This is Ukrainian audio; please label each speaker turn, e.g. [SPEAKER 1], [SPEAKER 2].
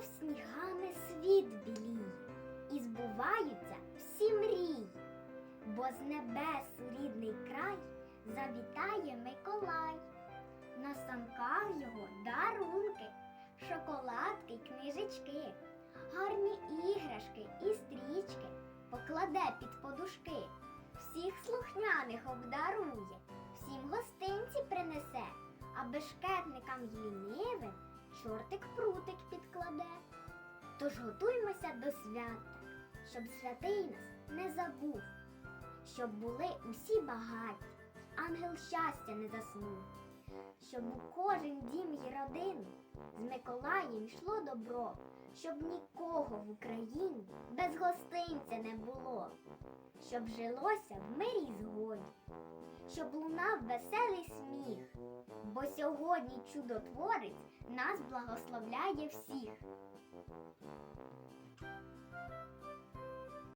[SPEAKER 1] Знов снігами світ біліє, і збуваються всі мрії, бо з небес у рідний край завітає Миколай. На санках його дарунки, шоколадки й книжечки, гарні іграшки і стрічки покладе під подушки, всіх слухняних обдарує, всім гостинці принесе, а бешкетникам й лінивим чортик прутик підкладе. Тож готуймося до свята, щоб святий нас не забув, щоб були усі багаті, ангел щастя не заснув, щоб у кожен дім й родину з Миколаєм йшло добро, щоб нікого в Україні без гостинця не було, щоб жилося в мирі згоді, щоб лунав веселий сміх, бо сьогодні чудотворець нас благословляє всіх.